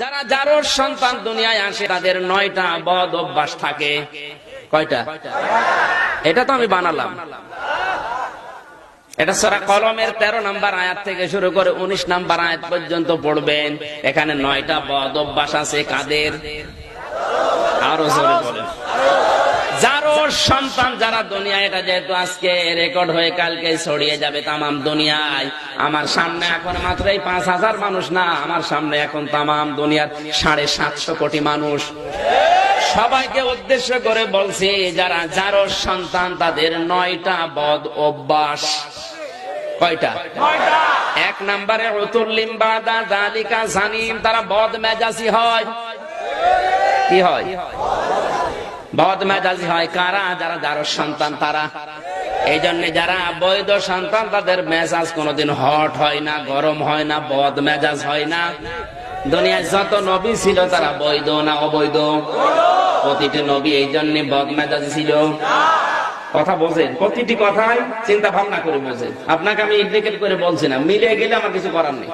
যারা যারোর সন্তান দুনিয়ায় আসে, তাদের নয়টা বদ অভ্যাস থাকে। কয়টা? এটা তো আমি বানালাম। এটা সারা কলমের তেরো নাম্বার আয়াত থেকে শুরু করে উনিশ নাম্বার আয়াত পর্যন্ত পড়বেন। এখানে নয়টা বদ অভ্যাস আছে কাদের? আরও যারও সন্তান যারা দুনিয়া এটা যেহেতু আজকে রেকর্ড হয়ে কালকে ছড়িয়ে যাবে তামাম দুনিয়ায়। আমার সামনে এখন মাত্র এই পাঁচ হাজার মানুষ না, আমার সামনে এখন তামাম দুনিয়ার সাড়ে সাতশো কোটি মানুষ। সবাইকে উদ্দেশ্য করে বলছি, যারা যারো সন্তান, তাদের নয়টা বদ অভ্যাস। কয়টা? এক নম্বরে উতুল্লিম বাদা দালিকা জানিম, তারা বদ মেজাজি হয়। কি হয়? বদ মেজাজি হয় কারা? যারা যার সন্তান তারা। এই জন্য যারা বৈধ সন্তান, তাদের মেজাজ কোনোদিন হট হয় না, গরম হয় না বদ মেজাজ হয় না। দুনিয়ায় যত নবী ছিল, তারা বৈধ না অবৈধ? প্রতিটি নবী এই জন্য বদ মেজাজি ছিল। কথা বোঝেন? প্রতিটি কথাই চিন্তা ভাবনা করে বোঝেন। আপনাকে আমি ইন্ডিকেট করে বলছি না মিলে গেলে আমার কিছু করার নেই।